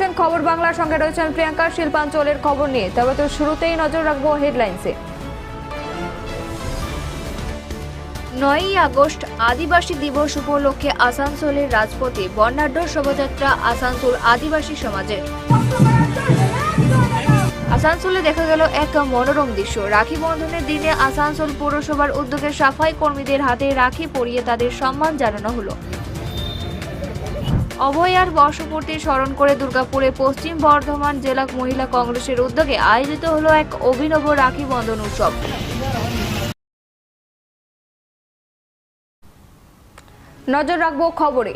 দেখছেন খবর বাংলার সঙ্গে রয়েছেন প্রিয়াঙ্কা, শিল্পাঞ্চলের খবর নিয়ে। তবে তো শুরুতেই নজর রাখব হেডলাইন্সে। নয়ই আগস্ট আদিবাসী দিবস উপলক্ষে আসানসোলের রাজপথে বর্ণাঢ্য শোভাযাত্রা আসানসোল আদিবাসী সমাজের। আসানসোলে দেখা গেল এক মনোরম দৃশ্য। রাখি বন্ধনের দিনে আসানসোল পৌরসভার উদ্যোগে সাফাই কর্মীদের হাতে রাখি পরিয়ে তাদের সম্মান জানানো হলো। অভয়ার বর্ষপূর্তি স্মরণ করে দুর্গাপুরে পশ্চিম বর্ধমান জেলা মহিলা কংগ্রেসের উদ্যোগে আয়োজিত হলো এক অভিনব রাখি বন্ধন উৎসব। নজর রাখব খবরে।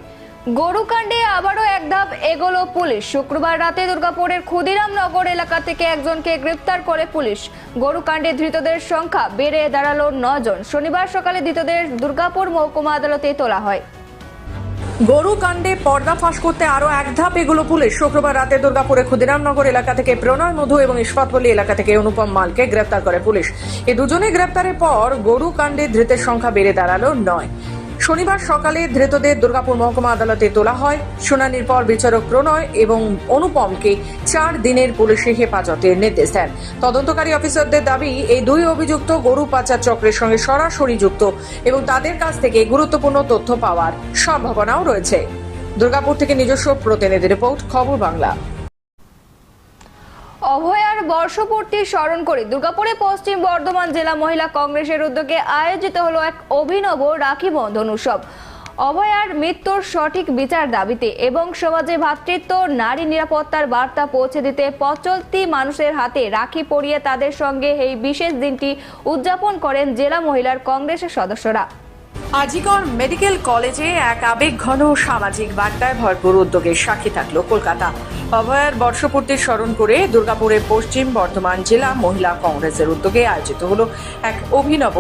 গরুকাণ্ডে আবারও এক ধাপ এগোলো পুলিশ। শুক্রবার রাতে দুর্গাপুরের ক্ষুদিরামনগর এলাকা থেকে একজনকে গ্রেপ্তার করে পুলিশ। গরুকাণ্ডে ধৃতদের সংখ্যা বেড়ে দাঁড়াল নজন। শনিবার সকালে ধৃতদের দুর্গাপুর মহকুমা আদালতে তোলা হয়। গরু কাণ্ডে পর্দা ফাঁস করতে আরও এক ধাপ এগুলো পুলিশ। শুক্রবার রাতে দুর্গাপুরে ক্ষুদিরামনগর এলাকা থেকে প্রণয় মধু এবং ইস্পাতপল্লী এলাকা থেকে অনুপম মালকে গ্রেপ্তার করে পুলিশ। এ দুজনে গ্রেপ্তারের পর গরু কাণ্ডে ধৃতের সংখ্যা বেড়ে দাঁড়াল নয়। শনিবার সকালে ধৃতদের দুর্গাপুর মহকুমা আদালতে তোলা হয়। শুনানির পর বিচারক প্রণয় এবং অনুপমকে চার দিনের পুলিশি হেফাজতের নির্দেশ দেন। তদন্তকারী অফিসারদের দাবি, এই দুই অভিযুক্ত গরু পাচার চক্রের সঙ্গে সরাসরি যুক্ত এবং তাদের কাছ থেকে গুরুত্বপূর্ণ তথ্য পাওয়ার সম্ভাবনাও রয়েছে। দুর্গাপুর থেকে নিজস্ব প্রতিনিধি রিপোর্ট, খবর বাংলা। অভয়ার বর্ষপূর্তি স্মরণ করে। দুর্গাপুরে পশ্চিম বর্ধমান জেলা মহিলা কংগ্রেসের উদ্যোগে আয়োজিত হলো এক অভিনব রাখি বন্ধন উৎসব। অভয়ার মৃত্যুর সঠিক বিচার দাবিতে এবং সমাজে ভ্রাতৃত্ব নারী নিরাপত্তার বার্তা পৌঁছে দিতে পচলতি মানুষের হাতে রাখি পরিয়ে তাদের সঙ্গে এই বিশেষ দিনটি উদযাপন করেন জেলা মহিলার কংগ্রেসের সদস্যরা। আজিগর মেডিকেল কলেজে এক আবেগ ঘন সামাজিক বার্তায় ভরপুর উদ্যোগের সাক্ষী থাকল কলকাতা। অভয়ার বর্ষপূর্তি স্মরণ করে দুর্গাপুরে পশ্চিম বর্ধমান জেলা মহিলা কংগ্রেসের উদ্যোগে আয়োজিত হল এক অভিনব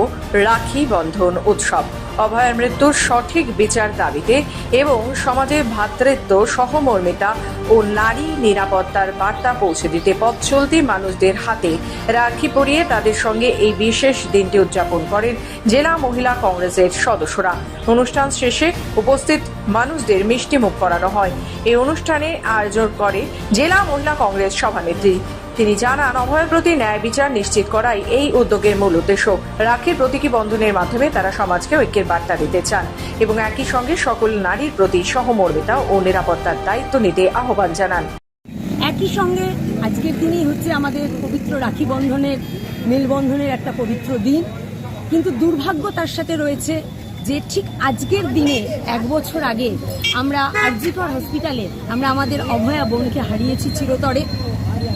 রাখি বন্ধন উৎসব। অভয়ার মৃত্যুর সঠিক বিচার দাবিতে এবং সমাজে ভ্রাতৃত্ব, সহমর্মিতা ও নারী নিরাপত্তার বার্তা পৌঁছে দিতে পথ চলতি মানুষদের হাতে রাখি পরিয়ে তাদের সঙ্গে এই বিশেষ দিনটি উদযাপন করেন জেলা মহিলা কংগ্রেসের সদস্যরা। অনুষ্ঠান শেষে উপস্থিত মানুষদের মিষ্টি মুখ করানো হয়। এই অনুষ্ঠানে আয়োজন করে জেলা মহিলা কংগ্রেস সভানেত্রী তিনি জানান, অভয়ের প্রতি ন্যায় বিচার নিশ্চিত করাই এই উদ্যোগের মূল উদ্দেশ্য। রাখির প্রতীকী বন্ধনের মাধ্যমে তারা সমাজকে ঐক্যের বার্তা দিতে চান এবং একই সঙ্গে সকল নারীর প্রতি সহমর্মিতা ও নিরাপত্তার দায়িত্ব নিতে আহ্বান জানান। একই সঙ্গে আজকের দিনই হচ্ছে আমাদের পবিত্র রাখি বন্ধনের মেলবন্ধনের একটা পবিত্র দিন। কিন্তু দুর্ভাগ্য তার সাথে রয়েছে যে ঠিক আজকের দিনে, এক বছর আগে আমরা আরজিকর হসপিটালে আমরা আমাদের অভয়া বোনকে হারিয়েছি চিরতরে।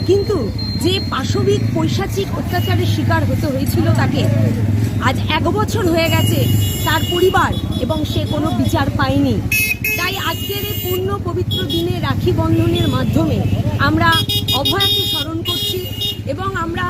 কিন্তু যে পাশবিক পৈশাচিক অত্যাচারের শিকার হতে হয়েছিল তাকে, আজ এক বছর হয়ে গেছে তার পরিবার এবং সে কোনো বিচার পায়নি। তাই আজকের এই পূর্ণ পবিত্র দিনে রাখি বন্ধনের মাধ্যমে আমরা অভয়াকে স্মরণ করছি এবং আমরা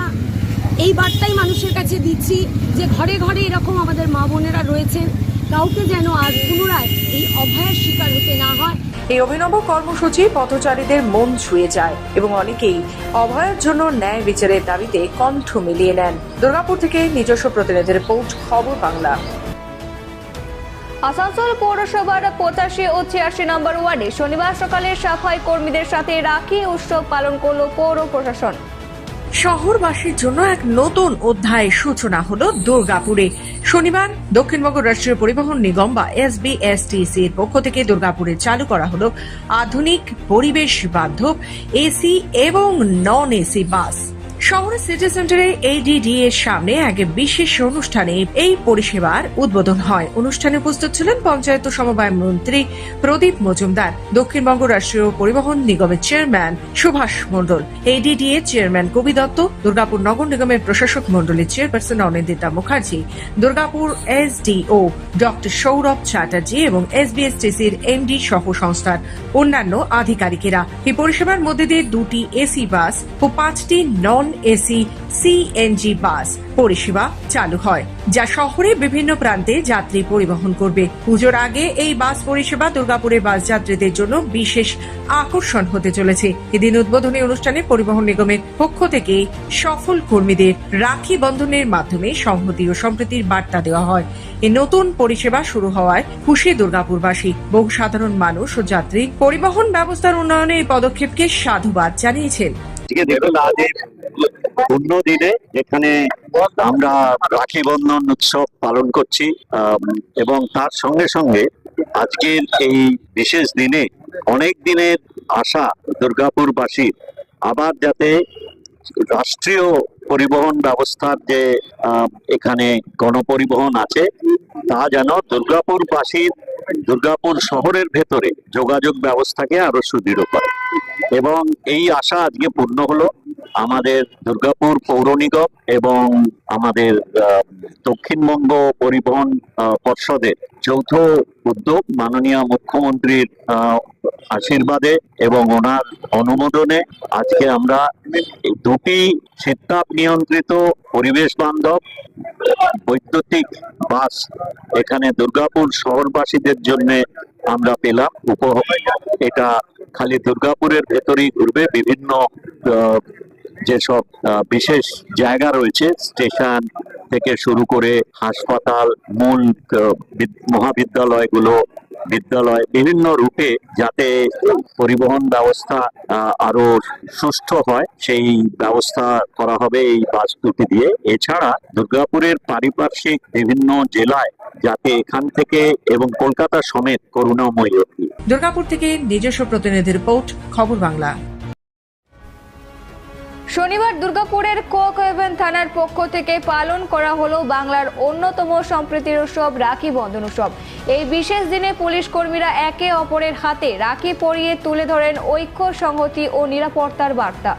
এই বার্তাই মানুষের কাছে দিচ্ছি যে ঘরে ঘরে এরকম আমাদের মা বোনেরা রয়েছেন, কাউকে যেন আর পুনরায় এই অভয়ের শিকার হতে না হয়। এই অভিনব কর্মসূচি পথচারীদের মন ছুঁয়ে যায় এবং অনেকেই অভয়ের জন্য ন্যায় বিচারের দাবিতে কণ্ঠ মিলিয়ে নেন। দুর্গাপুর থেকে নিজস্ব প্রতিনিধি রিপোর্ট, খবর বাংলা। আসানসোল পৌরসভার পঁচাশি ও ছিয়াশি নম্বর ওয়ার্ডে শনিবার সকালে সাফাই কর্মীদের সাথে রাখি উৎসব পালন করল পৌর প্রশাসন। শহরবাসীর জন্য এক নতুন অধ্যায় সূচনা হল দুর্গাপুরে। শনিবার দক্ষিণবঙ্গ রাষ্ট্রীয় পরিবহন নিগম বা এসবিএসটিসি এর পক্ষ থেকে দুর্গাপুরে চালু করা হলো আধুনিক পরিবেশ বান্ধব, এসি এবং নন এসি বাস। শহরের সিটি সেন্টারে এডিডি এর সামনে এক বিশেষ অনুষ্ঠানে এই পরিষেবার উদ্বোধন হয়। অনুষ্ঠানে উপস্থিত ছিলেন পঞ্চায়েত সমবায় মন্ত্রী প্রদীপ মজুমদার, দক্ষিণবঙ্গ রাষ্ট্রীয় পরিবহন নিগমের চেয়ারম্যান সুভাষ মণ্ডল এডিডি এর চেয়ারম্যান কবি দত্ত, দুর্গাপুর নগর নিগমের প্রশাসক মণ্ডলের chairperson Anindita Mukherjee, Durgapur SDO doctor Sourav Chatterjee এবং এসবিএসটিসির এমডি সহ সংস্থার অন্যান্য আধিকারিকেরা। এই পরিষেবার মধ্যে দিয়ে দুটি এসি বাস ও পাঁচটি নন এসি সিএনজি বাস পরিষেবা চালু হয়, যা শহরে বিভিন্ন প্রান্তে যাত্রী পরিবহন করবে। পুজোর আগে এই বাস পরিষেবা দুর্গাপুরের বাস যাত্রীদের জন্য বিশেষ আকর্ষণ হতে চলেছে। এদিন উদ্বোধনী অনুষ্ঠানে পরিবহন নিগমের পক্ষ থেকে সফল কর্মীদের রাখি বন্ধনের মাধ্যমে সংহতি ও সম্প্রীতির বার্তা দেওয়া হয়। এই নতুন পরিষেবা শুরু হওয়ায় খুশি দুর্গাপুরবাসী, বহু সাধারণ মানুষ ও যাত্রী পরিবহন ব্যবস্থার উন্নয়নে এই পদক্ষেপকে সাধুবাদ জানিয়েছেন। আজকে দেখুন আজ এই পূর্ণ দিনে এখানে আমরা রাখি বন্ধন উৎসব পালন করছি এবং তার সঙ্গে সঙ্গে আজকের এই বিশেষ দিনে অনেক দিনের আশা দুর্গাপুরবাসীর আবার যাতে রাষ্ট্রীয় পরিবহন ব্যবস্থার যে এখানে গণপরিবহন আছে, তা যেন দুর্গাপুরবাসীর, দুর্গাপুর শহরের ভেতরে যোগাযোগ ব্যবস্থাকে আরও সুদৃঢ় করে। এবং এই আশা আজকে পূর্ণ হলো। আমাদের দুর্গাপুর পৌর নিগম এবং আমাদের দক্ষিণবঙ্গ পরিবহন পর্ষদের যৌথ উদ্যোগ মাননীয় মুখ্যমন্ত্রীর আশীর্বাদে এবং ওনার অনুমোদনে আজকে আমরা দুটি শীততাপ নিয়ন্ত্রিত পরিবেশ বান্ধব বৈদ্যুতিক বাস এখানে দুর্গাপুর শহরবাসীদের জন্য আমরা পেলাম উপহার। এটা খালি দুর্গাপুরের ভেতরেই ঘুরবে। বিভিন্ন যেসব বিশেষ জায়গা রয়েছে, স্টেশন থেকে শুরু করে হাসপাতাল, মূল মহাবিদ্যালয়গুলো, বিদ্যালয় বিভিন্ন রূপে যাতে পরিবহন ব্যবস্থা আরও সুষ্ঠু হয়, সেই ব্যবস্থা করা হবে এই বাস দুটি দিয়ে। এছাড়া দুর্গাপুরের পারিপার্শ্বিক বিভিন্ন জেলায় যাতে এখান থেকে এবং কলকাতা সমেত করুণাময়ী দুর্গাপুর থেকে নিজস্ব প্রতিনিধি রিপোর্ট, খবর বাংলা। শনিবার দুর্গাপুরের কোক হেভেন থানার পক্ষ থেকে পালন করা হলো বাংলার অন্যতম সম্প্রীতির উৎসব, রাখি বন্ধন উৎসব। এই বিশেষ দিনে পুলিশ কর্মীরা একে অপরের হাতে রাখি পরিয়ে তুলে ধরেন ঐক্য সংহতি ও নিরাপত্তার বার্তা।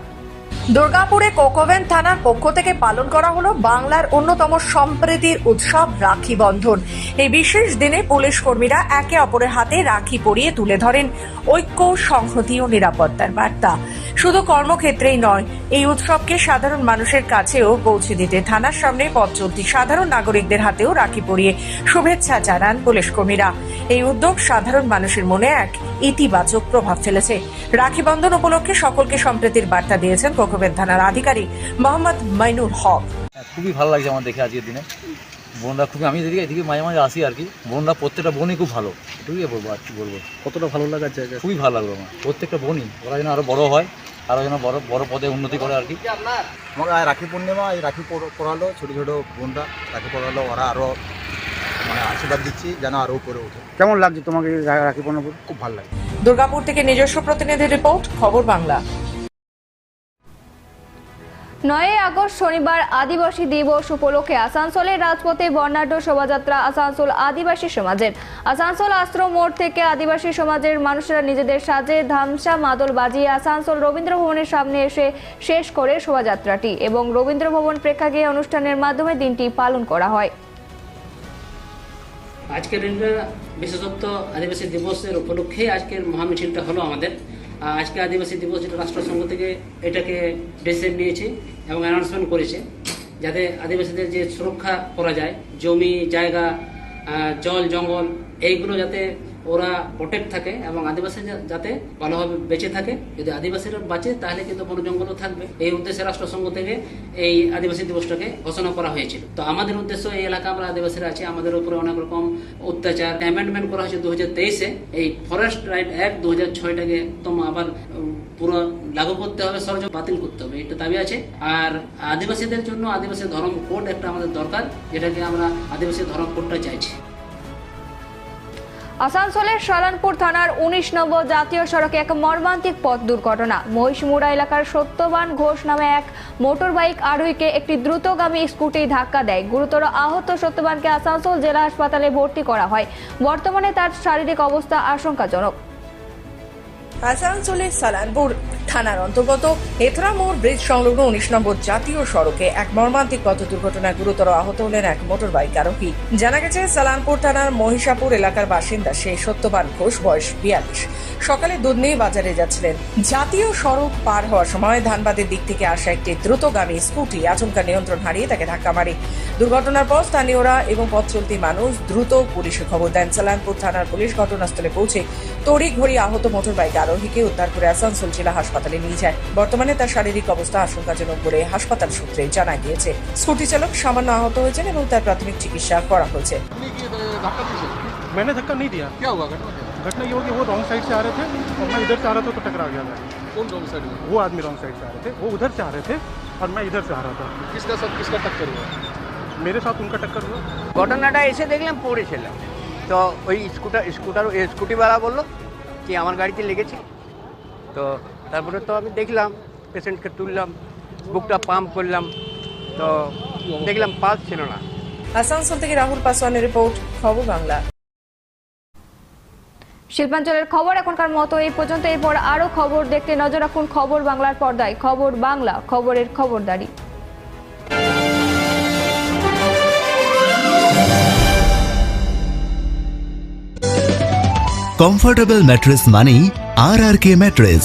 দুর্গাপুরে কোকোভেন থানার পক্ষ থেকে পালন করা হলো বাংলার অন্যতম সম্প্রীতির উৎসব, রাখি বন্ধন। এই বিশেষ দিনে পুলিশ কর্মীরা একে অপরের হাতে রাখি পরিয়ে তুলে ধরেন ঐক্য, সংহতি ও নিরাপত্তার বার্তা। শুধু কর্মক্ষেত্রেই নয়, এই উৎসবকে সাধারণ মানুষের কাছেও পৌঁছে দিতে থানার সামনে পথ চলতি সাধারণ নাগরিকদের হাতেও রাখি পরিয়ে শুভেচ্ছা জানান পুলিশ কর্মীরা। এই উদ্যোগ সাধারণ মানুষের মনে এক ইতিবাচক প্রভাব ফেলেছে। রাখি বন্ধন উপলক্ষে সকলকে সম্প্রীতির বার্তা দিয়েছেন কোকোবেদ থানার আধিকারিক মোহাম্মদ মাইনুর হক। হ্যাঁ, খুবই ভালো লাগছে আমার দেখে আজকের দিনে। বোনরা খুবই আমি এদিকে এদিকে মাঝে মাঝে আসি আর কি। বোনরা প্রত্যেকটা বোনই খুব ভালো। এটুকুই বলব আর কি বলব। কতটা ভালো লাগার জায়গা খুবই ভালো লাগল আমার। প্রত্যেকটা বোনই। ওরা যেন আরও বড় হয় আরও যেন বড় বড় পদে উন্নতি করে আর কি। আমার রাখি পূর্ণিমা এই রাখি পর- পরালো ছোটো ছোটো বোনরা। রাখি পড়ালো ওরা আরও মানে আশীর্বাদ দিচ্ছি যেন আরও উপরে ওঠে। কেমন লাগছে তোমাকে রাখি পূর্ণিমা খুব ভালো লাগে দুর্গাপুর থেকে নিজস্ব প্রতিনিধি রিপোর্ট খবর বাংলা। নয় আগস্ট শনিবার আদিবাসী দিবস উপলক্ষে আসানসোলের রাজপথে বর্ণাঢ্য শোভাযাত্রা আসানসোল আদিবাসী সমাজের। আসানসোল আশ্রম মোড় থেকে আদিবাসী সমাজের মানুষরা নিজেদের সাজে ধামসা মাদল বাজিয়ে আসানসোল রবীন্দ্র ভবনের সামনে এসে শেষ করে শোভাযাত্রাটি এবং রবীন্দ্র ভবন প্রেক্ষাগৃহে অনুষ্ঠানের মাধ্যমে দিনটি পালন করা হয়। আজকের দিনটা বিশেষত্ব আদিবাসী দিবসের উপলক্ষে আজকের মহামিছিলটা হলো আমাদের। আজকে আদিবাসী দিবস যেটা রাষ্ট্রসংঘ থেকে এটাকে ডিসিশন নিয়েছে এবং অ্যানাউন্সমেন্ট করেছে যাতে আদিবাসীদের যে সুরক্ষা করা যায়, জমি, জায়গা জল, জঙ্গল, এইগুলো যাতে ওরা প্রোটেক্ট থাকে এবং আদিবাসী যাতে ভালোভাবে বেঁচে থাকে। যদি আদিবাসীরা বাঁচে, তাহলে কিন্তু বন জঙ্গলও থাকবে। এই উদ্দেশ্যে রাষ্ট্রসংঘ থেকে এই আদিবাসী দিবসটাকে ঘোষণা করা হয়েছিল। তো আমাদের উদ্দেশ্য এই এলাকা আমরা আদিবাসীরা আছি। আমাদের উপরে অনেক রকম অত্যাচার। অ্যামেন্ডমেন্ট করা হয়েছে দু হাজার তেইশে। এই ফরেস্ট রাইট অ্যাক্ট দু হাজার ছয়টাকে একদম আবার পুরো লাগু করতে হবে সরজ বাতিল করতে হবে। এটা দাবি আছে। আর আদিবাসীদের জন্য আদিবাসী ধর্ম কোড একটা আমাদের দরকার, যেটাকে আমরা আদিবাসী ধর্ম কোডটা চাইছি। আসানসোলের সালানপুর থানার উনিশ নম্বর জাতীয় সড়কে এক মর্মান্তিক পথ দুর্ঘটনা। মহিষমুড়া এলাকার সত্যবান ঘোষ নামে এক মোটর বাইক আরোহীকে একটি দ্রুতগামী স্কুটি ধাক্কা দেয়। গুরুতর আহত সত্যবানকে আসানসোল জেলা হাসপাতালে ভর্তি করা হয়। বর্তমানে তার শারীরিক অবস্থা আশঙ্কাজনক। আসানসোলের সালানপুর থানার অন্তর্গত হেথরা মোড় ব্রিজ সংলগ্ন উনিশ নম্বর জাতীয় সড়কে এক মর্মান্তিক পথ দুর্ঘটনায় গুরুতর আহত হলেন এক মোটর বাইক আরোহী। জানা গেছে, সালানপুর থানার মহিষাপুর এলাকার বাসিন্দা সেই সত্যবান ঘোষ, বয়স বিয়াল্লিশ। সকালে দুধ নিয়ে বাজারে যাচ্ছিলেন। জাতীয় সড়ক পার হওয়ার সময় ধানবাদের দিক থেকে আসা একটি দ্রুতগামী স্কুটি আচমকা নিয়ন্ত্রণ হারিয়ে তাকে ধাক্কা মারে। দুর্ঘটনার পর স্থানীয়রা এবং পথ চলতি মানুষ দ্রুত পুলিশে খবর দেন। সালানপুর থানার পুলিশ ঘটনাস্থলে পৌঁছে তড়িঘড়ি আহত মোটর বাইক আরোহীকে উদ্ধার করে আসানসোল জেলা হাসপাতালে নিয়ে যায় বর্তমানে তার শারীরিক অবস্থা আশঙ্কাজনক বলে হাসপাতাল সূত্রে জানা গিয়েছে স্কুটি চালক সামান্য আহত হয়েছেন এবং তার প্রাথমিক চিকিৎসা করা হয়েছে मैंने धक्का नहीं दिया क्या हुआ घटना घटना ये हो कि वो रॉन्ग साइड से आ रहे थे और मैं इधर से आ रहा था तो टकरा गया मैं कौन रॉन्ग साइड वो आदमी रॉन्ग साइड से आ रहे थे वो उधर से आ रहे थे और मैं इधर से आ रहा था किसका साथ किसका टक्कर हुआ मेरे साथ उनका टक्कर हुआ ঘটনাটা এসে দেখলাম পড়েছিলাম তো ওই স্কুটার স্কুটার স্কুটিওয়ালা বললো কি আমার গাড়িতে লেগেছে তো তারপরে তো আমি দেখলাম পেশেন্টকে তুললাম বুকটা পাম্প করলাম তো দেখলাম পাস ছিল না। আসানসোল থেকে রাহুল পাসওয়ানের রিপোর্ট খবর বাংলা। শিল্পাঞ্চলের খবর এখনকার মতো এই পর্যন্ত। এরপর আরও খবর দেখতে নজর রাখুন খবর বাংলার পর্দায়। খবর বাংলা খবরের খবরদারি। কমফোর্টেবল ম্যাট্রেস মানেই R R K mattress